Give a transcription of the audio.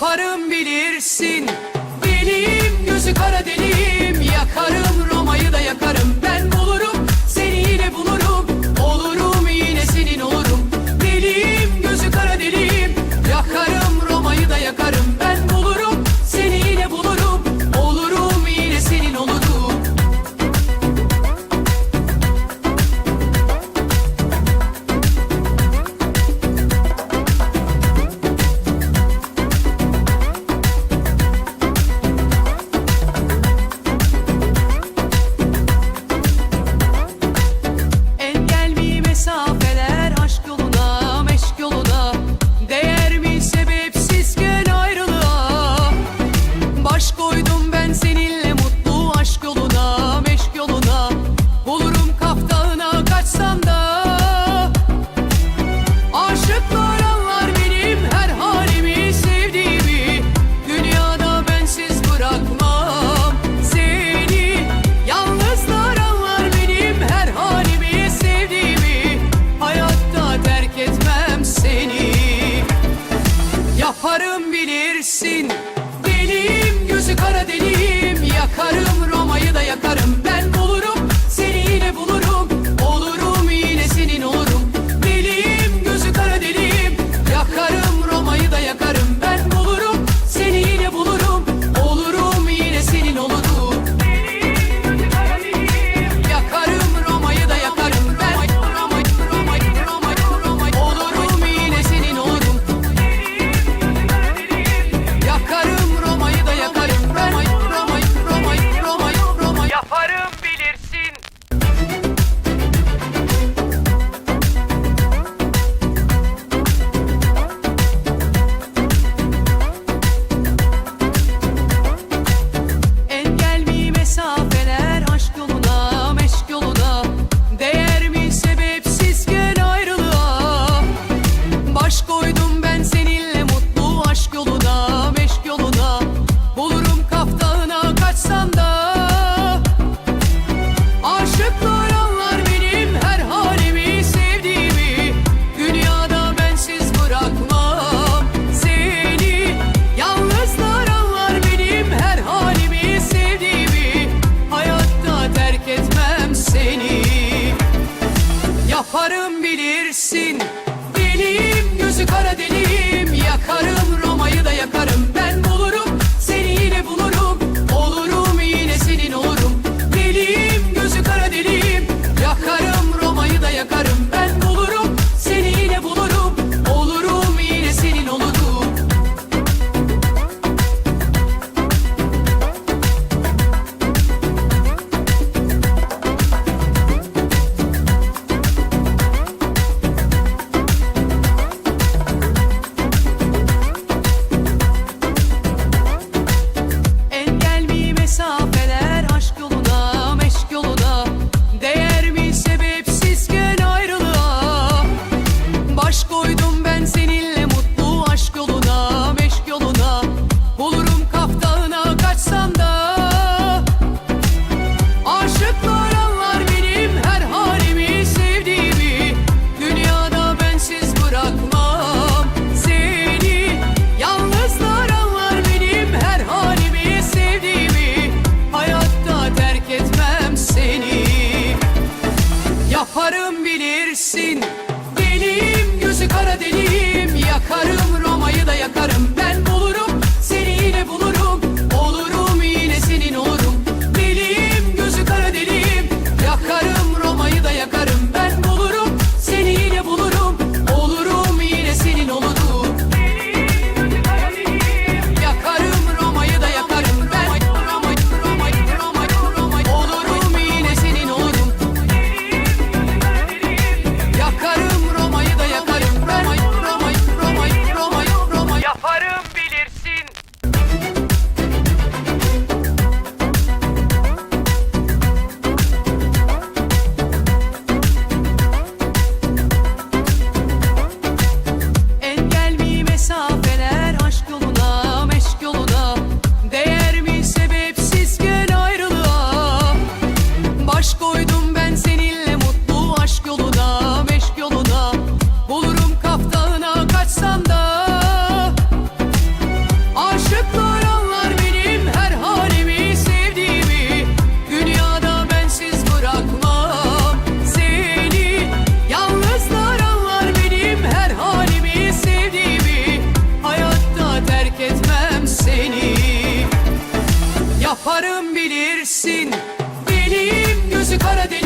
yaparım bilirsin. Benim gözü kara deli. yaparım bilirsin. Deliyim gözü kara deliyim Yakarım Roma'yı da yakarım. yaparım bilirsin. Benim gözü kara değil.